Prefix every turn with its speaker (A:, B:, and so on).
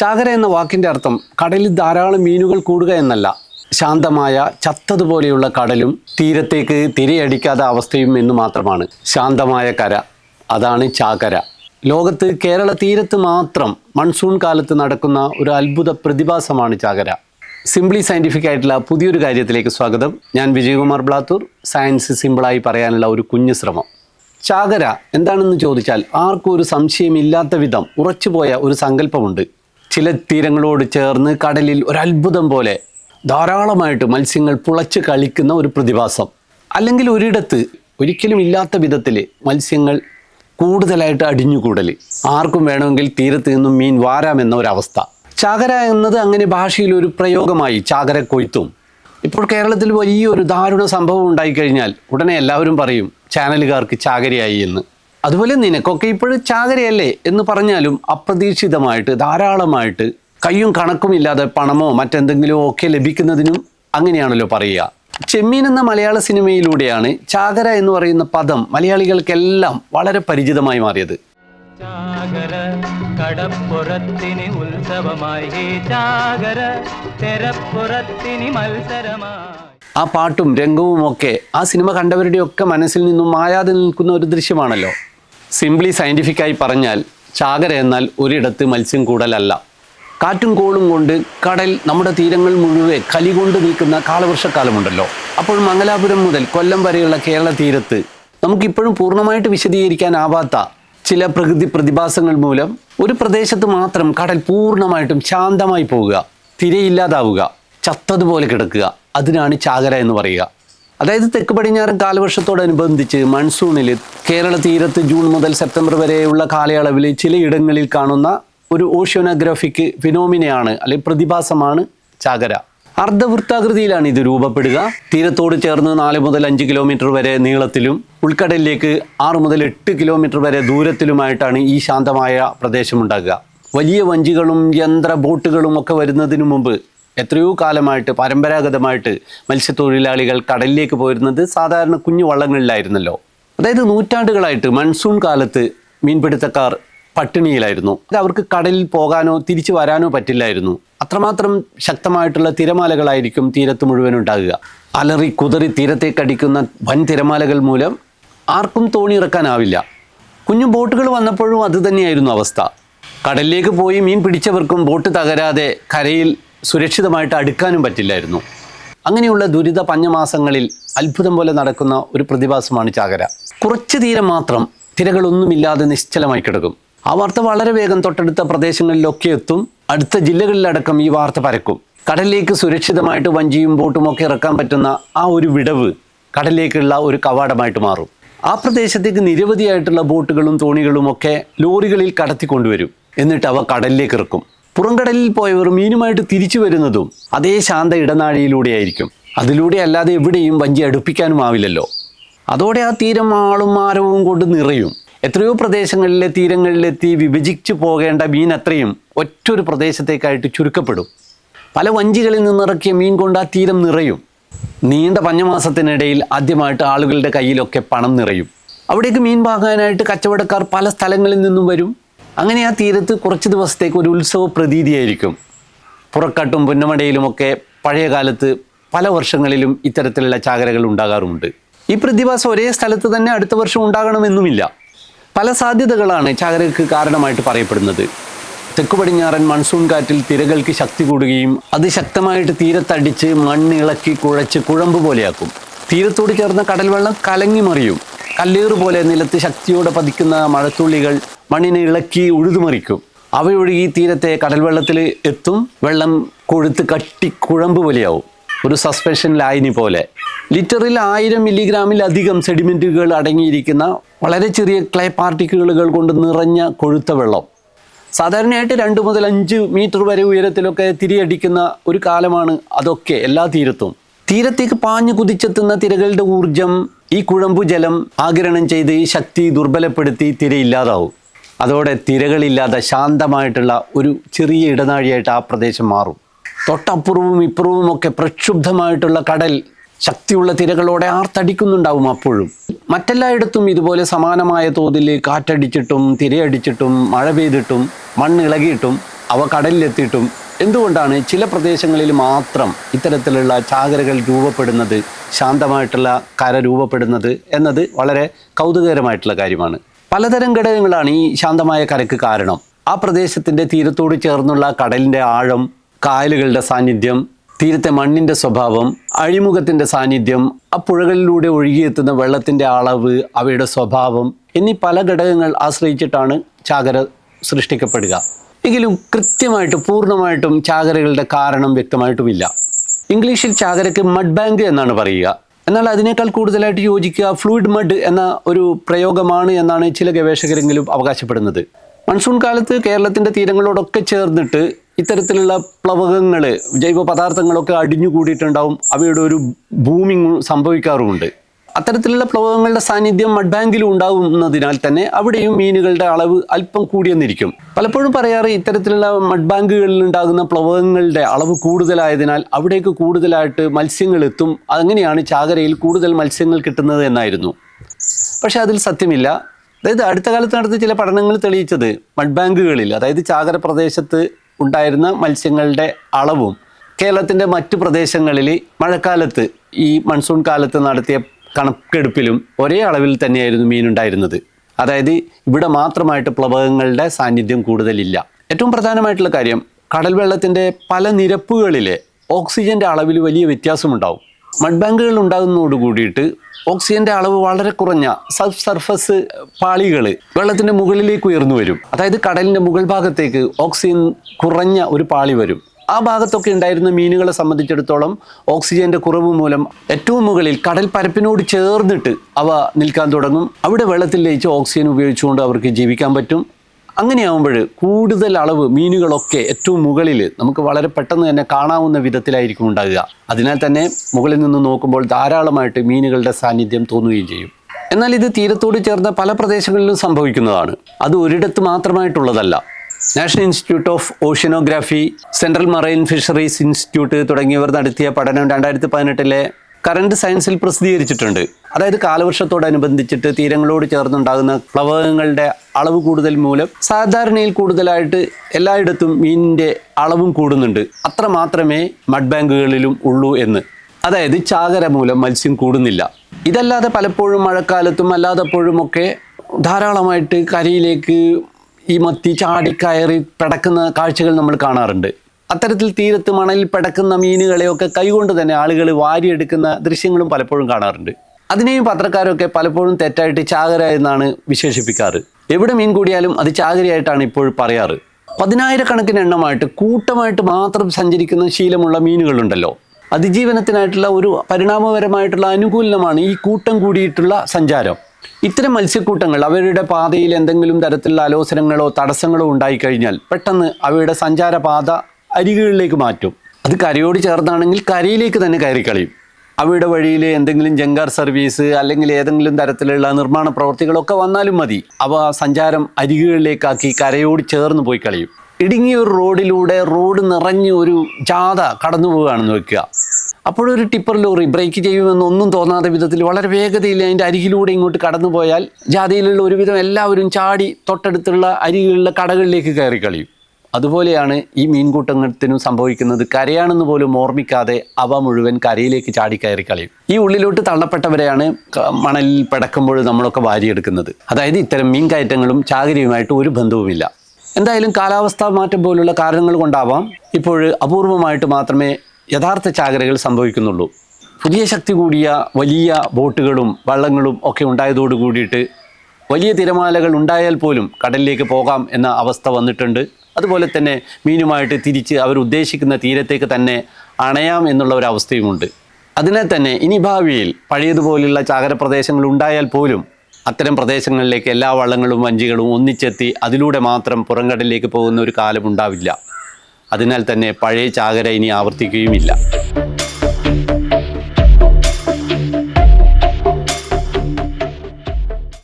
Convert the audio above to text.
A: ചാകര എന്ന വാക്കിന്റെ അർത്ഥം കടലിൽ ധാരാളം മീനുകൾ കൂടുക എന്നല്ല. ശാന്തമായ ചത്തതുപോലെയുള്ള കടലും തീരത്തേക്ക് തിരയടിക്കാത്ത അവസ്ഥയും എന്ന് മാത്രമാണ്. ശാന്തമായ കര. അതാണ് ചാകര. ലോകത്ത് കേരള തീരത്ത് മാത്രം മൺസൂൺ കാലത്ത് നടക്കുന്ന ഒരു അത്ഭുത പ്രതിഭാസമാണ് ചാകര. സിംപ്ലി സയന്റിഫിക് ആയിട്ടുള്ള പുതിയൊരു കാര്യത്തിലേക്ക് സ്വാഗതം. ഞാൻ വിജയകുമാർ ബ്ലാത്തൂർ. സയൻസ് സിമ്പിളായി പറയാനുള്ള ഒരു കുഞ്ഞു ശ്രമം. ചാകര എന്താണെന്ന് ചോദിച്ചാൽ ആർക്കും ഒരു സംശയമില്ലാത്ത വിധം ഉറച്ചുപോയ ഒരു സങ്കല്പമുണ്ട്. ചില തീരങ്ങളോട് ചേർന്ന് കടലിൽ ഒരു അത്ഭുതം പോലെ ധാരാളമായിട്ട് മത്സ്യങ്ങൾ പുളച്ച് കളിക്കുന്ന ഒരു പ്രതിഭാസം. അല്ലെങ്കിൽ ഒരിടത്ത് ഒരിക്കലും ഇല്ലാത്ത വിധത്തിൽ മത്സ്യങ്ങൾ കൂടുതലായിട്ട് അടിഞ്ഞുകൂടൽ. ആർക്കും വേണമെങ്കിൽ തീരത്ത് നിന്നും മീൻ വാരാമെന്ന ഒരവസ്ഥ. ചാകര എന്നത് അങ്ങനെ ഭാഷയിൽ ഒരു പ്രയോഗമായി ചാകര കൊയ്ത്തും ഇപ്പോൾ കേരളത്തിൽ വലിയൊരു ദാരുണ സംഭവം ഉണ്ടായിക്കഴിഞ്ഞാൽ ഉടനെ എല്ലാവരും പറയും ചാനലുകാർക്ക് ചാകരയായി എന്ന്. അതുപോലെ നിനക്കൊക്കെ ഇപ്പോഴും ചാകരയല്ലേ എന്ന് പറഞ്ഞാലും അപ്രതീക്ഷിതമായിട്ട് ധാരാളമായിട്ട് കയ്യും കണക്കും ഇല്ലാതെ പണമോ മറ്റെന്തെങ്കിലുമോ ഒക്കെ ലഭിക്കുന്നതിനും അങ്ങനെയാണല്ലോ പറയുക. ചെമ്മീൻ എന്ന മലയാള സിനിമയിലൂടെയാണ് ചാകര എന്ന് പറയുന്ന പദം മലയാളികൾക്കെല്ലാം വളരെ പരിചിതമായി മാറിയത്.
B: ചാകര കടപ്പുറത്തിനി ഉത്സവമായി. ഹേ ചാകര തെരപ്പുറത്തിനി മത്സരമായി.
A: ആ പാട്ടും രംഗവും ഒക്കെ ആ സിനിമ കണ്ടവരുടെയൊക്കെ മനസ്സിൽ നിന്നും മായാതെ നിൽക്കുന്ന ഒരു ദൃശ്യമാണല്ലോ. സിംപ്ലി സയന്റിഫിക്കായി പറഞ്ഞാൽ ചാകര എന്നാൽ ഒരിടത്ത് മത്സ്യം കൂടലല്ല. കാറ്റും കോളും കൊണ്ട് കടൽ നമ്മുടെ തീരങ്ങൾ മുഴുവൻ കലി കൊണ്ട് നിൽക്കുന്ന കാലവർഷക്കാലമുണ്ടല്ലോ. അപ്പോൾ മംഗലാപുരം മുതൽ കൊല്ലം വരെയുള്ള കേരള തീരത്ത് നമുക്കിപ്പോഴും പൂർണമായിട്ട് വിശദീകരിക്കാനാവാത്ത ചില പ്രകൃതി പ്രതിഭാസങ്ങൾ മൂലം ഒരു പ്രദേശത്ത് മാത്രം കടൽ പൂർണമായിട്ടും ശാന്തമായി പോവുക തിരയില്ലാതാവുക ചത്തതുപോലെ കിടക്കുക. അതിനാണ് ചാകര എന്ന് പറയുക. അതായത് തെക്ക് പടിഞ്ഞാറൻ കാലവർഷത്തോടനുബന്ധിച്ച് മൺസൂണിൽ കേരള തീരത്ത് ജൂൺ മുതൽ സെപ്റ്റംബർ വരെയുള്ള കാലയളവിൽ ചിലയിടങ്ങളിൽ കാണുന്ന ഒരു ഓഷ്യോനോഗ്രാഫിക് ഫിനോമിനയാണ് അല്ലെങ്കിൽ പ്രതിഭാസമാണ് ചാകര. അർദ്ധവൃത്താകൃതിയിലാണ് ഇത് രൂപപ്പെടുക. തീരത്തോട് ചേർന്ന് നാല് മുതൽ അഞ്ച് കിലോമീറ്റർ വരെ നീളത്തിലും ഉൾക്കടലിലേക്ക് ആറ് മുതൽ എട്ട് കിലോമീറ്റർ വരെ ദൂരത്തിലുമായിട്ടാണ് ഈ ശാന്തമായ പ്രദേശമുണ്ടാകുക. വലിയ വഞ്ചികളും യന്ത്ര ബോട്ടുകളും ഒക്കെ വരുന്നതിന് മുമ്പ് എത്രയോ കാലമായിട്ട് പരമ്പരാഗതമായിട്ട് മത്സ്യത്തൊഴിലാളികൾ കടലിലേക്ക് പോയിരുന്നത് സാധാരണ കുഞ്ഞു വള്ളങ്ങളിലായിരുന്നല്ലോ. അതായത് നൂറ്റാണ്ടുകളായിട്ട് മൺസൂൺ കാലത്ത് മീൻപിടുത്തക്കാർ പട്ടിണിയിലായിരുന്നു. അവർക്ക് കടലിൽ പോകാനോ തിരിച്ചു വരാനോ പറ്റില്ലായിരുന്നു. അത്രമാത്രം ശക്തമായിട്ടുള്ള തിരമാലകളായിരിക്കും തീരത്ത് മുഴുവൻ ഉണ്ടാകുക. അലറി കുതറി തീരത്തേക്കടിക്കുന്ന വൻ തിരമാലകൾ മൂലം ആർക്കും തോണി ഇറക്കാനാവില്ല. കുഞ്ഞു ബോട്ടുകൾ വന്നപ്പോഴും അതുതന്നെയായിരുന്നു അവസ്ഥ. കടലിലേക്ക് പോയി മീൻ പിടിച്ചവർക്കും ബോട്ട് തകരാതെ കരയിൽ സുരക്ഷിതമായിട്ട് അടുക്കാനും പറ്റില്ലായിരുന്നു. അങ്ങനെയുള്ള ദുരിത പഞ്ഞമാസങ്ങളിൽ അത്ഭുതം പോലെ നടക്കുന്ന ഒരു പ്രതിഭാസമാണ് ചാകര. കുറച്ച് തീരം മാത്രം തിരകളൊന്നുമില്ലാതെ നിശ്ചലമായി കിടക്കും. ആ വാർത്ത വളരെ വേഗം തൊട്ടടുത്ത പ്രദേശങ്ങളിലൊക്കെ എത്തും. അടുത്ത ജില്ലകളിലടക്കം ഈ വാർത്ത പരക്കും. കടലിലേക്ക് സുരക്ഷിതമായിട്ട് വഞ്ചിയും ബോട്ടും ഒക്കെ ഇറക്കാൻ പറ്റുന്ന ആ ഒരു വിടവ് കടലിലേക്കുള്ള ഒരു കവാടമായിട്ട് മാറും. ആ പ്രദേശത്തേക്ക് നിരവധിയായിട്ടുള്ള ബോട്ടുകളും തോണികളും ഒക്കെ ലോറികളിൽ കടത്തിക്കൊണ്ടുവരും. എന്നിട്ട് അവ കടലിലേക്ക് ഇറക്കും. പുറംകടലിൽ പോയവർ മീനുമായിട്ട് തിരിച്ചു വരുന്നതും അതേ ശാന്ത ഇടനാഴിയിലൂടെയായിരിക്കും. അതിലൂടെ അല്ലാതെ എവിടെയും വഞ്ചി അടുപ്പിക്കാനും ആവില്ലല്ലോ. അതോടെ ആ തീരം ആളും മാരവും കൊണ്ട് നിറയും. എത്രയോ പ്രദേശങ്ങളിലെ തീരങ്ങളിലെത്തി വിഭജിച്ചു പോകേണ്ട മീൻ അത്രയും ഒറ്റൊരു പ്രദേശത്തേക്കായിട്ട് ചുരുക്കപ്പെടും. പല വഞ്ചികളിൽ നിന്നിറക്കിയ മീൻ കൊണ്ട് ആ തീരം നിറയും. നീണ്ട പഞ്ഞമാസത്തിനിടയിൽ ആദ്യമായിട്ട് ആളുകളുടെ കയ്യിലൊക്കെ പണം നിറയും. അവിടേക്ക് മീൻ വാങ്ങാനായിട്ട് കച്ചവടക്കാർ പല സ്ഥലങ്ങളിൽ നിന്നും വരും. അങ്ങനെ ആ തീരത്ത് കുറച്ച് ദിവസത്തേക്ക് ഒരു ഉത്സവ പ്രതീതിയായിരിക്കും. പുറക്കാട്ടും പുന്നമടയിലുമൊക്കെ പഴയ കാലത്ത് പല വർഷങ്ങളിലും ഇത്തരത്തിലുള്ള ചാകരകൾ ഉണ്ടാകാറുമുണ്ട്. ഈ പ്രതിഭാസം ഒരേ സ്ഥലത്ത് തന്നെ അടുത്ത വർഷം ഉണ്ടാകണമെന്നുമില്ല. പല സാധ്യതകളാണ് ചാകരയ്ക്ക് കാരണമായിട്ട് പറയപ്പെടുന്നത്. തെക്കു പടിഞ്ഞാറൻ മൺസൂൺ കാറ്റിൽ തിരകൾക്ക് ശക്തി കൂടുകയും അത് ശക്തമായിട്ട് തീരത്തടിച്ച് മണ്ണിളക്കി കുഴച്ച് കുഴമ്പ് പോലെയാക്കും. തീരത്തോട് ചേർന്ന കടൽവെള്ളം കലങ്ങി മറിയും. കല്ലേറ് പോലെ നിലത്ത് ശക്തിയോടെ പതിക്കുന്ന മഴത്തുള്ളികൾ മണ്ണിനെ ഇളക്കി ഉഴുതുമറിക്കും. അവയൊഴുകി തീരത്തെ കടൽവെള്ളത്തിൽ എത്തും. വെള്ളം കൊഴുത്ത് കട്ടി കുഴമ്പ് പോലെയാവും. ഒരു സസ്പെൻഷൻ ലായനി പോലെ. ലിറ്ററിൽ ആയിരം മില്ലിഗ്രാമിലധികം സെഡിമെന്റുകൾ അടങ്ങിയിരിക്കുന്ന വളരെ ചെറിയ ക്ലേ പാർട്ടിക്കിളുകൾ കൊണ്ട് നിറഞ്ഞ കൊഴുത്ത വെള്ളം. സാധാരണയായിട്ട് രണ്ട് മുതൽ അഞ്ച് മീറ്റർ വരെ ഉയരത്തിലൊക്കെ തിരിയടിക്കുന്ന ഒരു കാലമാണ് അതൊക്കെ എല്ലാ തീരത്തും. തീരത്തേക്ക് പാഞ്ഞു കുതിച്ചെത്തുന്ന തിരകളുടെ ഊർജം ഈ കുഴമ്പു ജലം ആഗിരണം ചെയ്ത് ഈ ശക്തി ദുർബലപ്പെടുത്തി തിര ഇല്ലാതാവും. അതോടെ തിരകളില്ലാതെ ശാന്തമായിട്ടുള്ള ഒരു ചെറിയ ഇടനാഴിയായിട്ട് ആ പ്രദേശം മാറും. തൊട്ടപ്പുറവും ഇപ്പുറവും ഒക്കെ പ്രക്ഷുബ്ധമായിട്ടുള്ള കടൽ ശക്തിയുള്ള തിരകളോടെ ആർത്തടിക്കുന്നുണ്ടാവും അപ്പോഴും. മറ്റെല്ലായിടത്തും ഇതുപോലെ സമാനമായ തോതിൽ കാറ്റടിച്ചിട്ടും തിരയടിച്ചിട്ടും മഴ പെയ്തിട്ടും മണ്ണിളകിയിട്ടും അവ കടലിലെത്തിയിട്ടും എന്തുകൊണ്ടാണ് ചില പ്രദേശങ്ങളിൽ മാത്രം ഇത്തരത്തിലുള്ള ചാകരകൾ രൂപപ്പെടുന്നത് ശാന്തമായിട്ടുള്ള കര രൂപപ്പെടുന്നത് എന്നത് വളരെ കൗതുകകരമായിട്ടുള്ള കാര്യമാണ്. പലതരം ഘടകങ്ങളാണ് ഈ ശാന്തമായ കരക്ക് കാരണം. ആ പ്രദേശത്തിന്റെ തീരത്തോട് ചേർന്നുള്ള കടലിന്റെ ആഴം കായലുകളുടെ സാന്നിധ്യം തീരത്തെ മണ്ണിന്റെ സ്വഭാവം അഴിമുഖത്തിന്റെ സാന്നിധ്യം ആ പുഴകളിലൂടെ ഒഴുകിയെത്തുന്ന വെള്ളത്തിന്റെ അളവ് അവയുടെ സ്വഭാവം എന്നീ പല ഘടകങ്ങൾ ആശ്രയിച്ചിട്ടാണ് ചാകര സൃഷ്ടിക്കപ്പെടുക. എങ്കിലും കൃത്യമായിട്ട് പൂർണമായിട്ടും ചാകരകളുടെ കാരണം വ്യക്തമായിട്ടുമില്ല. ഇംഗ്ലീഷിൽ ചാകരയ്ക്ക് മഡ് ബാങ്ക് എന്നാണ് പറയുക. എന്നാൽ അതിനേക്കാൾ കൂടുതലായിട്ട് യോജിക്കുക ഫ്ലൂയിഡ് മഡ് എന്ന ഒരു പ്രയോഗമാണ് എന്നാണ് ചില ഗവേഷകരെങ്കിലും അവകാശപ്പെടുന്നത്. മൺസൂൺ കാലത്ത് കേരളത്തിന്റെ തീരങ്ങളോടൊക്കെ ചേർന്നിട്ട് ഇത്തരത്തിലുള്ള പ്ലവകങ്ങൾ ജൈവ പദാർത്ഥങ്ങളൊക്കെ അടിഞ്ഞുകൂടിയിട്ടുണ്ടാവും. അവയുടെ ഒരു ബൂമിങ് സംഭവിക്കാറുമുണ്ട്. അത്തരത്തിലുള്ള പ്ലവകങ്ങളുടെ സാന്നിധ്യം മഡ് ബാങ്കിലും ഉണ്ടാകുന്നതിനാൽ തന്നെ അവിടെയും മീനുകളുടെ അളവ് അല്പം കൂടിയെന്നിരിക്കും. പലപ്പോഴും പറയാറ് ഇത്തരത്തിലുള്ള മഡ്ബാങ്കുകളിൽ ഉണ്ടാകുന്ന പ്ലവകങ്ങളുടെ അളവ് കൂടുതലായതിനാൽ അവിടേക്ക് കൂടുതലായിട്ട് മത്സ്യങ്ങൾ എത്തും. അങ്ങനെയാണ് ചാകരയിൽ കൂടുതൽ മത്സ്യങ്ങൾ കിട്ടുന്നത് എന്നായിരുന്നു. പക്ഷേ അതിൽ സത്യമില്ല. അതായത് അടുത്ത കാലത്ത് നടത്തിയ ചില പഠനങ്ങൾ തെളിയിച്ചത് മഡ്ബാങ്കുകളിൽ അതായത് ചാകര പ്രദേശത്ത് ഉണ്ടായിരുന്ന മത്സ്യങ്ങളുടെ അളവും കേരളത്തിന്റെ മറ്റു പ്രദേശങ്ങളിൽ മഴക്കാലത്ത് ഈ മൺസൂൺ കാലത്ത് നടത്തിയ കണക്കെടുപ്പിലും ഒരേ അളവിൽ തന്നെയായിരുന്നു മീനുണ്ടായിരുന്നത്. അതായത് ഇവിടെ മാത്രമായിട്ട് പ്ലവകങ്ങളുടെ സാന്നിധ്യം കൂടുതലില്ല. ഏറ്റവും പ്രധാനമായിട്ടുള്ള കാര്യം കടൽ വെള്ളത്തിന്റെ പല നിരപ്പുകളിലെ ഓക്സിജന്റെ അളവിൽ വലിയ വ്യത്യാസമുണ്ടാവും. മഡ് ബാങ്കുകൾ ഉണ്ടാകുന്നതോട് കൂടിയിട്ട് ഓക്സിജന്റെ അളവ് വളരെ കുറഞ്ഞ സബ് സർഫസ് പാളികൾ വെള്ളത്തിന്റെ മുകളിലേക്ക് ഉയർന്നു വരും. അതായത് കടലിന്റെ മുകൾ ഭാഗത്തേക്ക് ഓക്സിജൻ കുറഞ്ഞ ഒരു പാളി വരും. ആ ഭാഗത്തൊക്കെ ഉണ്ടായിരുന്ന മീനുകളെ സംബന്ധിച്ചിടത്തോളം ഓക്സിജന്റെ കുറവ് മൂലം ഏറ്റവും മുകളിൽ കടൽ പരപ്പിനോട് ചേർന്നിട്ട് അവ നിൽക്കാൻ തുടങ്ങും. അവിടെ വെള്ളത്തിൽ ലയിച്ച് ഓക്സിജൻ ഉപയോഗിച്ചുകൊണ്ട് അവർക്ക് ജീവിക്കാൻ പറ്റും. അങ്ങനെയാവുമ്പോൾ കൂടുതൽ അളവ് മീനുകളൊക്കെ ഏറ്റവും മുകളിൽ നമുക്ക് വളരെ പെട്ടെന്ന് തന്നെ കാണാവുന്ന വിധത്തിലായിരിക്കും ഉണ്ടാകുക. അതിനാൽ തന്നെ മുകളിൽ നിന്ന് നോക്കുമ്പോൾ ധാരാളമായിട്ട് മീനുകളുടെ സാന്നിധ്യം തോന്നുകയും ചെയ്യും. എന്നാൽ ഇത് തീരത്തോട് ചേർന്ന പല പ്രദേശങ്ങളിലും സംഭവിക്കുന്നതാണ്. അത് ഒരിടത്ത് മാത്രമായിട്ടുള്ളതല്ല. National institute of oceanography central marine fisheries institute തുടങ്ങിയവർ നടത്തിയ പഠനം രണ്ടായിരത്തി പതിനെട്ടിലെ കറണ്ട് സയൻസിൽ പ്രസിദ്ധീകരിച്ചിട്ടുണ്ട്. അതായത് കാലവർഷത്തോടനുബന്ധിച്ചിട്ട് തീരങ്ങളോട് ചേർന്നുണ്ടാകുന്ന പ്ലവകങ്ങളുടെ അളവ് കൂടുതൽ മൂലം സാധാരണയിൽ കൂടുതലായിട്ട് എല്ലായിടത്തും മീനിന്റെ അളവും കൂടുന്നുണ്ട്. അത്ര മാത്രമേ മഡ് ബാങ്കുകളിലും ഉള്ളൂ എന്ന്. അതായത് ചാകര മൂലം മത്സ്യം കൂടുന്നില്ല. ഇതല്ലാതെ പലപ്പോഴും മഴക്കാലത്തും അല്ലാതപ്പോഴുമൊക്കെ ധാരാളമായിട്ട് കരയിലേക്ക് ഈ മത്തി ചാടിക്കയറി കയറി പിടക്കുന്ന കാഴ്ചകൾ നമ്മൾ കാണാറുണ്ട്. അത്തരത്തിൽ തീരത്ത് മണലിൽ പിടക്കുന്ന മീനുകളെയൊക്കെ കൈകൊണ്ട് തന്നെ ആളുകൾ വാരിയെടുക്കുന്ന ദൃശ്യങ്ങളും പലപ്പോഴും കാണാറുണ്ട്. അതിനെയും പത്രക്കാരൊക്കെ പലപ്പോഴും തെറ്റായിട്ട് ചാകര എന്നാണ് വിശേഷിപ്പിക്കാറ്. എവിടെ മീൻ കൂടിയാലും അത് ചാകരയായിട്ടാണ് ഇപ്പോൾ പറയാറ്. പതിനായിരക്കണക്കിന് എണ്ണമായിട്ട് കൂട്ടമായിട്ട് മാത്രം സഞ്ചരിക്കുന്ന ശീലമുള്ള മീനുകളുണ്ടല്ലോ. അതിജീവനത്തിനായിട്ടുള്ള ഒരു പരിണാമപരമായിട്ടുള്ള അനുകൂലമാണ് ഈ കൂട്ടം കൂടിയിട്ടുള്ള സഞ്ചാരം. ഇത്തരം മത്സ്യക്കൂട്ടങ്ങൾ അവരുടെ പാതയിൽ എന്തെങ്കിലും തരത്തിലുള്ള അലോസരങ്ങളോ തടസ്സങ്ങളോ ഉണ്ടായിക്കഴിഞ്ഞാൽ പെട്ടെന്ന് അവയുടെ സഞ്ചാരപാത അരികുകളിലേക്ക് മാറ്റും. അത് കരയോട് ചേർന്നാണെങ്കിൽ കരയിലേക്ക് തന്നെ കയറി കളയും. അവയുടെ വഴിയിൽ എന്തെങ്കിലും ജങ്കാർ സർവീസ് അല്ലെങ്കിൽ ഏതെങ്കിലും തരത്തിലുള്ള നിർമ്മാണ പ്രവർത്തികളൊക്കെ വന്നാലും മതി. അവ സഞ്ചാരം അരികുകളിലേക്കാക്കി കരയോട് ചേർന്ന് പോയി കളയും. ഇടുങ്ങിയ ഒരു റോഡിലൂടെ റോഡ് നിറഞ്ഞ് ഒരു ജാഥ കടന്നു പോവുകയാണെന്ന് വെക്കുക. അപ്പോഴൊരു ടിപ്പർ ലോറി ബ്രേക്ക് ചെയ്യുമെന്നൊന്നും തോന്നാത്ത വിധത്തിൽ വളരെ വേഗതയിൽ അതിന്റെ അരികിലൂടെ ഇങ്ങോട്ട് കടന്നു പോയാൽ ജാതിയിലുള്ള ഒരുവിധം എല്ലാവരും ചാടി തൊട്ടടുത്തുള്ള അരികിലുള്ള കടകളിലേക്ക് കയറി കളിയും. അതുപോലെയാണ് ഈ മീൻകൂട്ടത്തിനും സംഭവിക്കുന്നത്. കരയാണെന്ന് പോലും ഓർമ്മിക്കാതെ അവ മുഴുവൻ കരയിലേക്ക് ചാടി കയറി കളയും. ഈ ഉള്ളിലോട്ട് തള്ളപ്പെട്ടവരെയാണ് മണലിൽ പിടക്കുമ്പോൾ നമ്മളൊക്കെ വാരിയെടുക്കുന്നത്. അതായത് ഇത്തരം മീൻ കയറ്റങ്ങളും ചാകരിയുമായിട്ട് ഒരു ബന്ധവുമില്ല. എന്തായാലും കാലാവസ്ഥാ മാറ്റം പോലുള്ള കാരണങ്ങൾ കൊണ്ടാവാം. ഇപ്പോൾ അപൂർവമായിട്ട് മാത്രമേ യഥാർത്ഥ ചാകരകൾ സംഭവിക്കുന്നുള്ളൂ. പുതിയ ശക്തി കൂടിയ വലിയ ബോട്ടുകളും വള്ളങ്ങളും ഒക്കെ ഉണ്ടായതോടു കൂടിയിട്ട് വലിയ തിരമാലകൾ ഉണ്ടായാൽ പോലും കടലിലേക്ക് പോകാം എന്ന അവസ്ഥ വന്നിട്ടുണ്ട്. അതുപോലെ തന്നെ മീനുമായിട്ട് തിരിച്ച് അവർ ഉദ്ദേശിക്കുന്ന തീരത്തേക്ക് തന്നെ അണയാം എന്നുള്ള ഒരു അവസ്ഥയുമുണ്ട്. അതിനെ തന്നെ ഇനി ഭാവിയിൽ പഴയതുപോലുള്ള ചാകര പ്രദേശങ്ങൾ ഉണ്ടായാൽ പോലും അത്തരം പ്രദേശങ്ങളിലേക്ക് എല്ലാ വള്ളങ്ങളും വഞ്ചികളും ഒന്നിച്ചെത്തി അതിലൂടെ മാത്രം പുറംകടലിലേക്ക് പോകുന്ന ഒരു കാലം ഉണ്ടാവില്ല അതിനാൽ തന്നെ പഴയ ചാകര ഇനി ആവർത്തിക്കുകയുമില്ല.